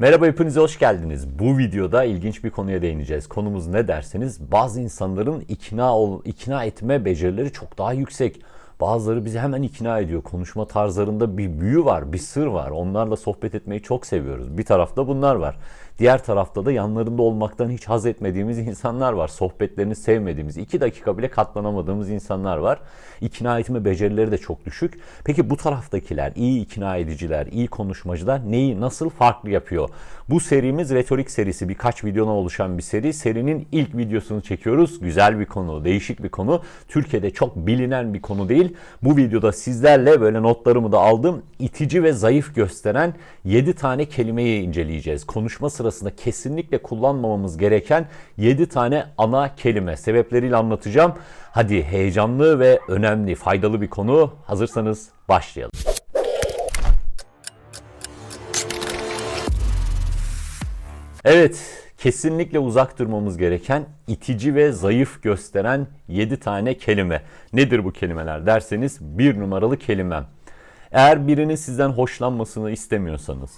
Merhaba hepinize hoş geldiniz. Bu videoda ilginç bir konuya değineceğiz. Konumuz ne derseniz bazı insanların ikna ol, ikna etme becerileri çok daha yüksek. Bazıları bizi hemen ikna ediyor. Konuşma tarzlarında bir büyü var, bir sır var. Onlarla sohbet etmeyi çok seviyoruz. Bir tarafta bunlar var. Diğer tarafta da yanlarında olmaktan hiç haz etmediğimiz insanlar var. Sohbetlerini sevmediğimiz, iki dakika bile katlanamadığımız insanlar var. İkna etme becerileri de çok düşük. Peki bu taraftakiler, iyi ikna ediciler, iyi konuşmacılar neyi nasıl farklı yapıyor? Bu serimiz retorik serisi. Birkaç videodan oluşan bir seri. Serinin ilk videosunu çekiyoruz. Güzel bir konu, değişik bir konu. Türkiye'de çok bilinen bir konu değil. Bu videoda sizlerle böyle notlarımı da aldım. İtici ve zayıf gösteren 7 tane kelimeyi inceleyeceğiz. Konuşma sırasında kesinlikle kullanmamamız gereken 7 tane ana kelime. Sebepleriyle anlatacağım. Hadi heyecanlı ve önemli, faydalı bir konu. Hazırsanız başlayalım. Evet, kesinlikle uzak durmamız gereken itici ve zayıf gösteren 7 tane kelime. Nedir bu kelimeler derseniz bir numaralı kelimem. Eğer birinin sizden hoşlanmasını istemiyorsanız,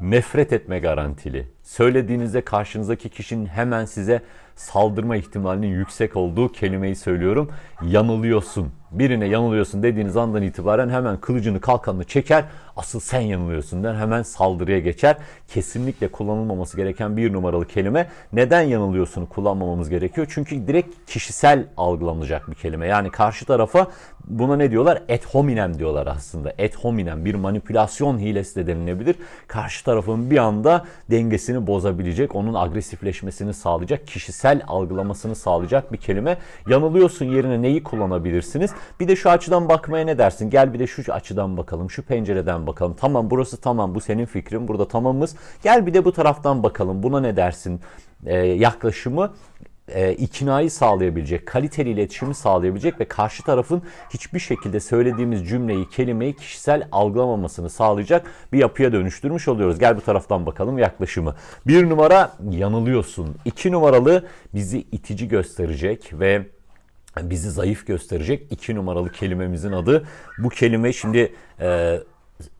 nefret etme garantili, söylediğinizde karşınızdaki kişinin hemen size saldırma ihtimalinin yüksek olduğu kelimeyi söylüyorum. Yanılıyorsun. Birine yanılıyorsun dediğiniz andan itibaren hemen kılıcını kalkanını çeker. Asıl sen yanılıyorsun der. Hemen saldırıya geçer. Kesinlikle kullanılmaması gereken bir numaralı kelime. Neden yanılıyorsunu kullanmamamız gerekiyor? Çünkü direkt kişisel algılanacak bir kelime. Yani karşı tarafa buna ne diyorlar? Et hominem diyorlar aslında. Et hominem bir manipülasyon hilesi de denilebilir. Karşı tarafın bir anda dengesini bozabilecek, onun agresifleşmesini sağlayacak, kişisel algılamasını sağlayacak bir kelime. Yanılıyorsun yerine neyi kullanabilirsiniz? Bir de şu açıdan bakmaya ne dersin? Gel bir de şu açıdan bakalım, şu pencereden bakalım. Tamam burası tamam, bu senin fikrin, burada tamamız. Gel bir de bu taraftan bakalım, buna ne dersin? Ee, yaklaşımı e, iknayı sağlayabilecek, kaliteli iletişimi sağlayabilecek ve karşı tarafın hiçbir şekilde söylediğimiz cümleyi, kelimeyi kişisel algılamamasını sağlayacak bir yapıya dönüştürmüş oluyoruz. Gel bu taraftan bakalım yaklaşımı. Bir numara yanılıyorsun. İki numaralı bizi itici gösterecek ve bizi zayıf gösterecek iki numaralı kelimemizin adı. Bu kelime şimdi e,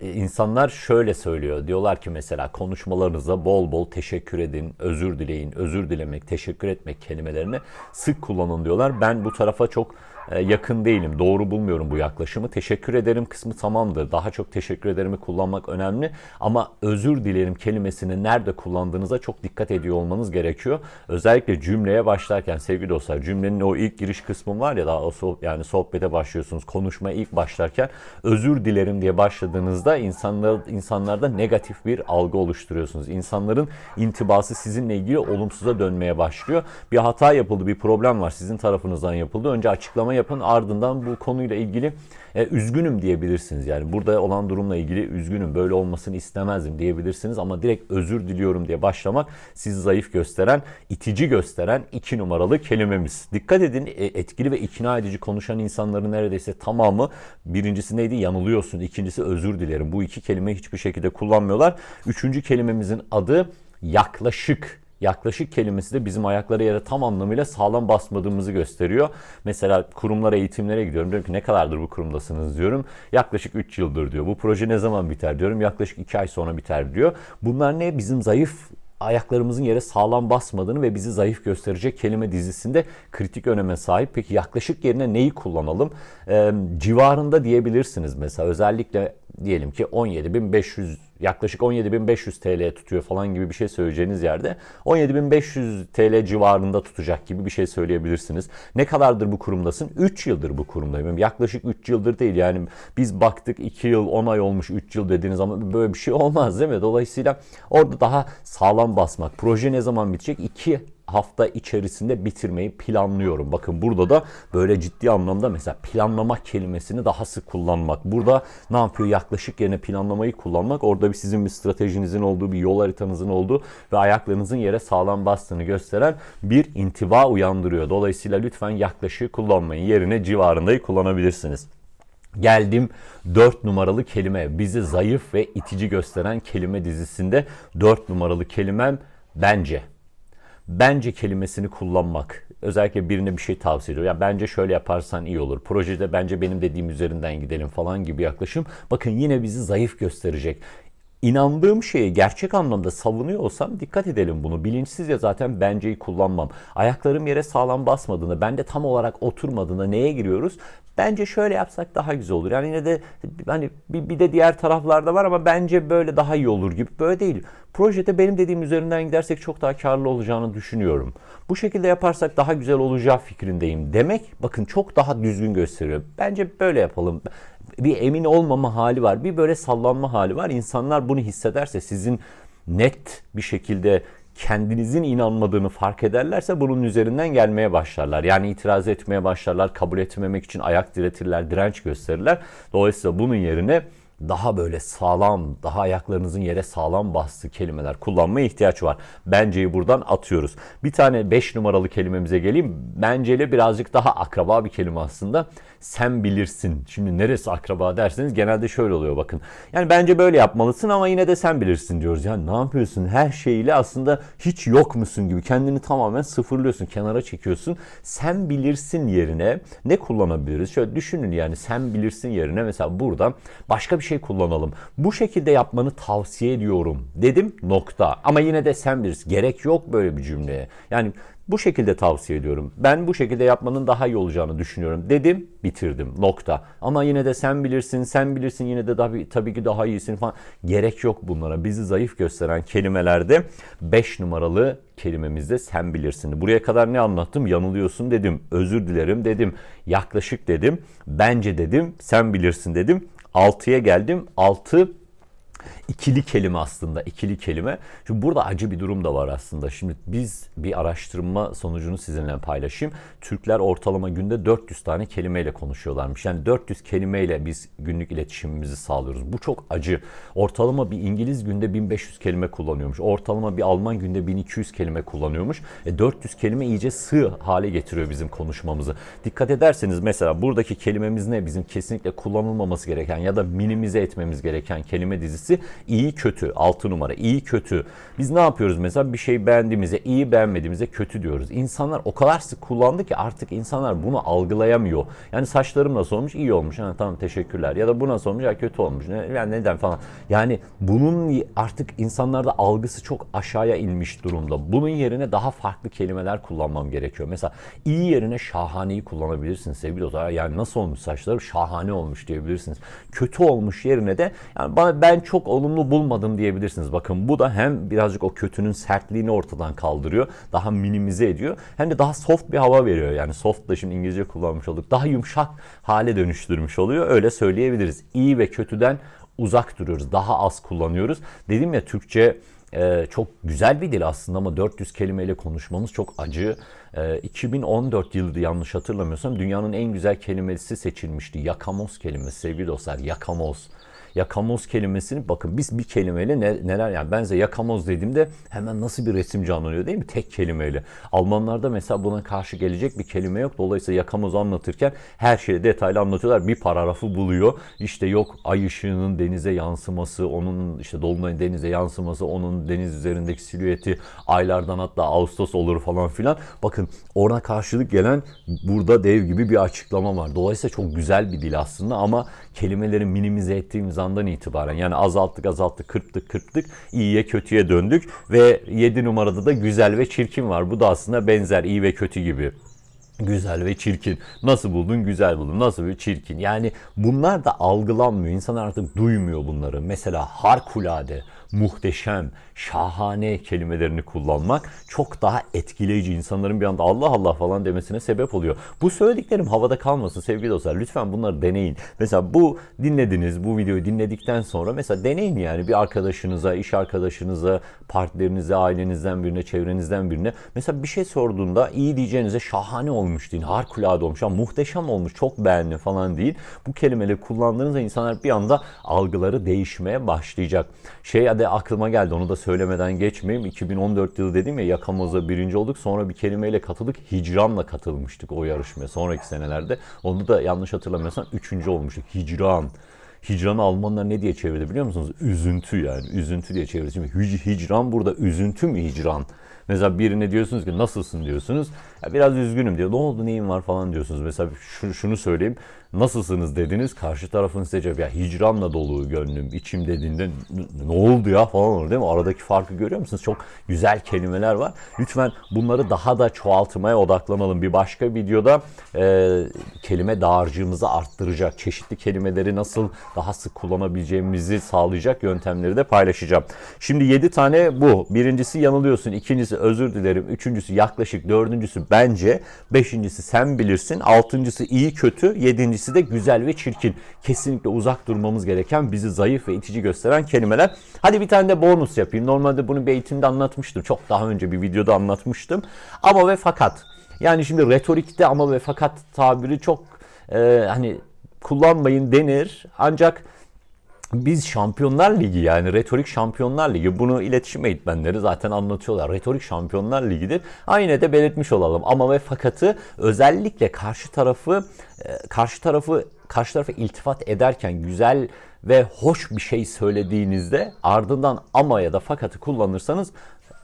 insanlar şöyle söylüyor. Diyorlar ki mesela konuşmalarınızda bol bol teşekkür edin, özür dileyin, özür dilemek, teşekkür etmek kelimelerini sık kullanın diyorlar. Ben bu tarafa çok e, yakın değilim. Doğru bulmuyorum bu yaklaşımı. Teşekkür ederim kısmı tamamdır. Daha çok teşekkür ederimi kullanmak önemli. Ama özür dilerim kelimesini nerede kullandığınıza çok dikkat ediyor olmanız gerekiyor. Özellikle cümleye başlarken sevgili dostlar cümlenin o ilk giriş kısmı var ya daha o soh- yani sohbete başlıyorsunuz. Konuşmaya ilk başlarken özür dilerim diye başladığınızda insanlar insanlarda negatif bir algı oluşturuyorsunuz. İnsanların intibası sizinle ilgili olumsuza dönmeye başlıyor. Bir hata yapıldı, bir problem var sizin tarafınızdan yapıldı. Önce açıklama yapın ardından bu konuyla ilgili e, üzgünüm diyebilirsiniz. Yani burada olan durumla ilgili üzgünüm böyle olmasını istemezdim diyebilirsiniz ama direkt özür diliyorum diye başlamak sizi zayıf gösteren, itici gösteren iki numaralı kelimemiz. Dikkat edin e, etkili ve ikna edici konuşan insanların neredeyse tamamı birincisi neydi? Yanılıyorsun. ikincisi özür dilerim. Bu iki kelimeyi hiçbir şekilde kullanmıyorlar. Üçüncü kelimemizin adı yaklaşık. Yaklaşık kelimesi de bizim ayakları yere tam anlamıyla sağlam basmadığımızı gösteriyor. Mesela kurumlara, eğitimlere gidiyorum. Diyorum ki ne kadardır bu kurumdasınız diyorum. Yaklaşık 3 yıldır diyor. Bu proje ne zaman biter diyorum. Yaklaşık 2 ay sonra biter diyor. Bunlar ne? Bizim zayıf ayaklarımızın yere sağlam basmadığını ve bizi zayıf gösterecek kelime dizisinde kritik öneme sahip. Peki yaklaşık yerine neyi kullanalım? Ee, civarında diyebilirsiniz mesela özellikle diyelim ki 17.500 yaklaşık 17.500 TL tutuyor falan gibi bir şey söyleyeceğiniz yerde 17.500 TL civarında tutacak gibi bir şey söyleyebilirsiniz. Ne kadardır bu kurumdasın? 3 yıldır bu kurumdayım. Yaklaşık 3 yıldır değil yani biz baktık 2 yıl 10 ay olmuş 3 yıl dediğiniz zaman böyle bir şey olmaz değil mi? Dolayısıyla orada daha sağlam basmak. Proje ne zaman bitecek? 2 hafta içerisinde bitirmeyi planlıyorum. Bakın burada da böyle ciddi anlamda mesela planlamak kelimesini daha sık kullanmak. Burada ne yapıyor? Yaklaşık yerine planlamayı kullanmak. Orada bir sizin bir stratejinizin olduğu, bir yol haritanızın olduğu ve ayaklarınızın yere sağlam bastığını gösteren bir intiba uyandırıyor. Dolayısıyla lütfen yaklaşığı kullanmayın. Yerine civarındayı kullanabilirsiniz. Geldim 4 numaralı kelime. Bizi zayıf ve itici gösteren kelime dizisinde 4 numaralı kelimem bence bence kelimesini kullanmak. Özellikle birine bir şey tavsiye ediyor. Ya bence şöyle yaparsan iyi olur. Projede bence benim dediğim üzerinden gidelim falan gibi yaklaşım. Bakın yine bizi zayıf gösterecek inandığım şeyi gerçek anlamda savunuyor olsam dikkat edelim bunu. Bilinçsizce zaten benceyi kullanmam. Ayaklarım yere sağlam basmadığında, ben de tam olarak oturmadığında neye giriyoruz? Bence şöyle yapsak daha güzel olur. Yani yine de hani bir, bir de diğer taraflarda var ama bence böyle daha iyi olur gibi. Böyle değil. Projede benim dediğim üzerinden gidersek çok daha karlı olacağını düşünüyorum. Bu şekilde yaparsak daha güzel olacağı fikrindeyim demek bakın çok daha düzgün gösteriyor. Bence böyle yapalım bir emin olmama hali var. Bir böyle sallanma hali var. İnsanlar bunu hissederse sizin net bir şekilde kendinizin inanmadığını fark ederlerse bunun üzerinden gelmeye başlarlar. Yani itiraz etmeye başlarlar, kabul etmemek için ayak diretirler, direnç gösterirler. Dolayısıyla bunun yerine daha böyle sağlam, daha ayaklarınızın yere sağlam bastığı kelimeler kullanmaya ihtiyaç var. Benceyi buradan atıyoruz. Bir tane 5 numaralı kelimemize geleyim. Benceyle birazcık daha akraba bir kelime aslında. Sen bilirsin. Şimdi neresi akraba derseniz genelde şöyle oluyor bakın. Yani bence böyle yapmalısın ama yine de sen bilirsin diyoruz. Yani ne yapıyorsun? Her şeyiyle aslında hiç yok musun gibi kendini tamamen sıfırlıyorsun, kenara çekiyorsun. Sen bilirsin yerine ne kullanabiliriz? Şöyle düşünün yani sen bilirsin yerine mesela burada başka bir şey kullanalım. Bu şekilde yapmanı tavsiye ediyorum dedim nokta. Ama yine de sen bilirsin. Gerek yok böyle bir cümleye. Yani bu şekilde tavsiye ediyorum. Ben bu şekilde yapmanın daha iyi olacağını düşünüyorum. Dedim, bitirdim. Nokta. Ama yine de sen bilirsin, sen bilirsin yine de tabii, tabii ki daha iyisin falan. Gerek yok bunlara. Bizi zayıf gösteren kelimelerde 5 numaralı kelimemizde sen bilirsin. Buraya kadar ne anlattım? Yanılıyorsun dedim. Özür dilerim dedim. Yaklaşık dedim. Bence dedim. Sen bilirsin dedim. 6'ya geldim. 6 ikili kelime aslında ikili kelime. Şimdi burada acı bir durum da var aslında. Şimdi biz bir araştırma sonucunu sizinle paylaşayım. Türkler ortalama günde 400 tane kelimeyle konuşuyorlarmış. Yani 400 kelimeyle biz günlük iletişimimizi sağlıyoruz. Bu çok acı. Ortalama bir İngiliz günde 1500 kelime kullanıyormuş. Ortalama bir Alman günde 1200 kelime kullanıyormuş. E 400 kelime iyice sığ hale getiriyor bizim konuşmamızı. Dikkat ederseniz mesela buradaki kelimemiz ne? Bizim kesinlikle kullanılmaması gereken ya da minimize etmemiz gereken kelime dizisi iyi kötü 6 numara iyi kötü. Biz ne yapıyoruz mesela bir şey beğendiğimizde iyi beğenmediğimizde kötü diyoruz. İnsanlar o kadar sık kullandı ki artık insanlar bunu algılayamıyor. Yani saçlarım nasıl olmuş iyi olmuş ha, tamam teşekkürler ya da bu nasıl olmuş ya kötü olmuş ne, yani neden falan. Yani bunun artık insanlarda algısı çok aşağıya inmiş durumda. Bunun yerine daha farklı kelimeler kullanmam gerekiyor. Mesela iyi yerine şahaneyi kullanabilirsiniz sevgili dostlar. Yani nasıl olmuş saçlarım şahane olmuş diyebilirsiniz. Kötü olmuş yerine de yani ben çok olumlu bulmadım diyebilirsiniz. Bakın bu da hem birazcık o kötünün sertliğini ortadan kaldırıyor. Daha minimize ediyor. Hem de daha soft bir hava veriyor. Yani soft da şimdi İngilizce kullanmış olduk. Daha yumuşak hale dönüştürmüş oluyor. Öyle söyleyebiliriz. İyi ve kötüden uzak duruyoruz. Daha az kullanıyoruz. Dedim ya Türkçe ee, çok güzel bir dil aslında ama 400 kelimeyle konuşmamız çok acı. Ee, 2014 yılıydı yanlış hatırlamıyorsam dünyanın en güzel kelimesi seçilmişti. Yakamoz kelimesi sevgili dostlar. Yakamoz yakamoz kelimesini bakın biz bir kelimeyle ne, neler yani ben size yakamoz dediğimde hemen nasıl bir resim canlanıyor değil mi? Tek kelimeyle. Almanlarda mesela buna karşı gelecek bir kelime yok. Dolayısıyla yakamoz anlatırken her şeyi detaylı anlatıyorlar. Bir paragrafı buluyor. İşte yok ay ışığının denize yansıması, onun işte dolunayın denize yansıması, onun deniz üzerindeki silüeti aylardan hatta Ağustos olur falan filan. Bakın ona karşılık gelen burada dev gibi bir açıklama var. Dolayısıyla çok güzel bir dil aslında ama kelimeleri minimize ettiğimiz andan itibaren yani azalttık azalttık kırptık kırptık iyiye kötüye döndük ve 7 numarada da güzel ve çirkin var. Bu da aslında benzer iyi ve kötü gibi. Güzel ve çirkin. Nasıl buldun? Güzel buldum. Nasıl bir çirkin? Yani bunlar da algılanmıyor. İnsanlar artık duymuyor bunları. Mesela harikulade, muhteşem, şahane kelimelerini kullanmak çok daha etkileyici. İnsanların bir anda Allah Allah falan demesine sebep oluyor. Bu söylediklerim havada kalmasın sevgili dostlar. Lütfen bunları deneyin. Mesela bu dinlediniz, bu videoyu dinledikten sonra mesela deneyin yani bir arkadaşınıza, iş arkadaşınıza, partilerinize, ailenizden birine, çevrenizden birine. Mesela bir şey sorduğunda iyi diyeceğinize şahane olmuş deyin, harikulade olmuş, ama muhteşem olmuş, çok beğendim falan değil. Bu kelimeleri kullandığınızda insanlar bir anda algıları değişmeye başlayacak. Şey de aklıma geldi onu da söylemeden geçmeyeyim. 2014 yılı dedim ya Yakamoz'a birinci olduk. Sonra bir kelimeyle katıldık. Hicranla katılmıştık o yarışmaya sonraki senelerde. Onu da yanlış hatırlamıyorsam üçüncü olmuştuk. Hicran. hicranı Almanlar ne diye çevirdi biliyor musunuz? Üzüntü yani. Üzüntü diye çevirdi. Şimdi hic- hicran burada üzüntü mü hicran? Mesela birine diyorsunuz ki nasılsın diyorsunuz. Ya biraz üzgünüm diyor. Ne oldu neyin var falan diyorsunuz. Mesela şu, şunu söyleyeyim. Nasılsınız dediniz. Karşı tarafın size cevap ya hicranla dolu gönlüm içim dediğinde "N- ne oldu ya falan olur değil mi? Aradaki farkı görüyor musunuz? Çok güzel kelimeler var. Lütfen bunları daha da çoğaltmaya odaklanalım. Bir başka videoda e, kelime dağarcığımızı arttıracak, çeşitli kelimeleri nasıl daha sık kullanabileceğimizi sağlayacak yöntemleri de paylaşacağım. Şimdi 7 tane bu. Birincisi yanılıyorsun, ikincisi özür dilerim, üçüncüsü yaklaşık, dördüncüsü bence, beşincisi sen bilirsin, altıncısı iyi kötü, yedincisi de güzel ve çirkin. Kesinlikle uzak durmamız gereken, bizi zayıf ve itici gösteren kelimeler. Hadi bir tane de bonus yapayım. Normalde bunu bir eğitimde anlatmıştım. Çok daha önce bir videoda anlatmıştım. Ama ve fakat. Yani şimdi retorikte ama ve fakat tabiri çok e, hani kullanmayın denir. Ancak biz Şampiyonlar Ligi yani retorik Şampiyonlar Ligi bunu iletişim eğitmenleri zaten anlatıyorlar. Retorik Şampiyonlar Ligi'dir. Aynı de belirtmiş olalım. Ama ve fakatı özellikle karşı tarafı e, karşı tarafı karşı tarafa iltifat ederken güzel ve hoş bir şey söylediğinizde ardından ama ya da fakatı kullanırsanız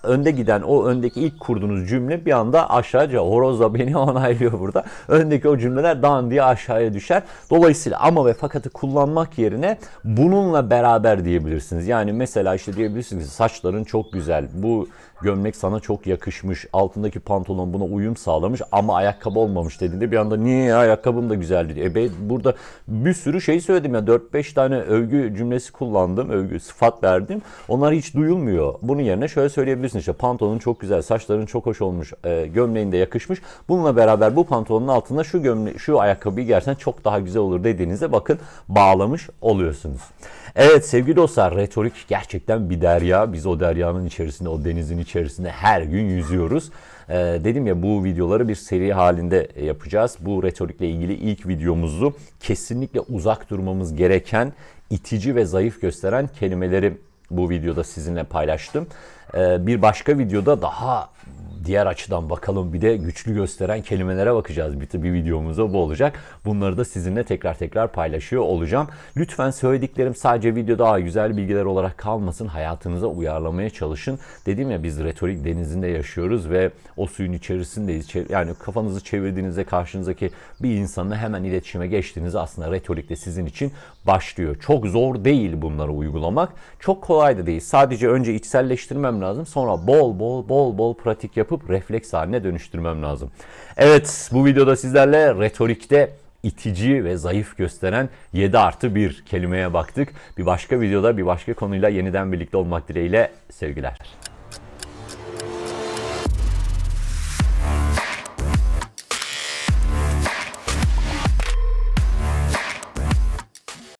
önde giden o öndeki ilk kurduğunuz cümle bir anda aşağıca horozla beni onaylıyor burada. Öndeki o cümleler dan diye aşağıya düşer. Dolayısıyla ama ve fakatı kullanmak yerine bununla beraber diyebilirsiniz. Yani mesela işte diyebilirsiniz saçların çok güzel. Bu gömlek sana çok yakışmış. Altındaki pantolon buna uyum sağlamış ama ayakkabı olmamış dediğinde bir anda niye ya ayakkabım da güzeldi. E ben burada bir sürü şey söyledim ya 4-5 tane övgü cümlesi kullandım. Övgü sıfat verdim. Onlar hiç duyulmuyor. Bunun yerine şöyle söyleyebilirsin işte pantolonun çok güzel, saçların çok hoş olmuş, e, gömleğin de yakışmış. Bununla beraber bu pantolonun altında şu gömle şu ayakkabıyı giyersen çok daha güzel olur dediğinizde bakın bağlamış oluyorsunuz. Evet sevgili dostlar retorik gerçekten bir derya. Biz o deryanın içerisinde, o denizin içerisinde her gün yüzüyoruz. Ee, dedim ya bu videoları bir seri halinde yapacağız. Bu retorikle ilgili ilk videomuzu kesinlikle uzak durmamız gereken itici ve zayıf gösteren kelimeleri bu videoda sizinle paylaştım. Ee, bir başka videoda daha diğer açıdan bakalım bir de güçlü gösteren kelimelere bakacağız. Bir, bir videomuzda bu olacak. Bunları da sizinle tekrar tekrar paylaşıyor olacağım. Lütfen söylediklerim sadece videoda "Aa, güzel bilgiler olarak kalmasın. Hayatınıza uyarlamaya çalışın. Dedim ya biz retorik denizinde yaşıyoruz ve o suyun içerisindeyiz. Yani kafanızı çevirdiğinizde karşınızdaki bir insanla hemen iletişime geçtiğinizde aslında retorik de sizin için başlıyor. Çok zor değil bunları uygulamak. Çok kolay da değil. Sadece önce içselleştirmem lazım. Sonra bol bol bol bol pratik yapıp refleks haline dönüştürmem lazım. Evet bu videoda sizlerle retorikte itici ve zayıf gösteren 7 artı 1 kelimeye baktık. Bir başka videoda bir başka konuyla yeniden birlikte olmak dileğiyle sevgiler.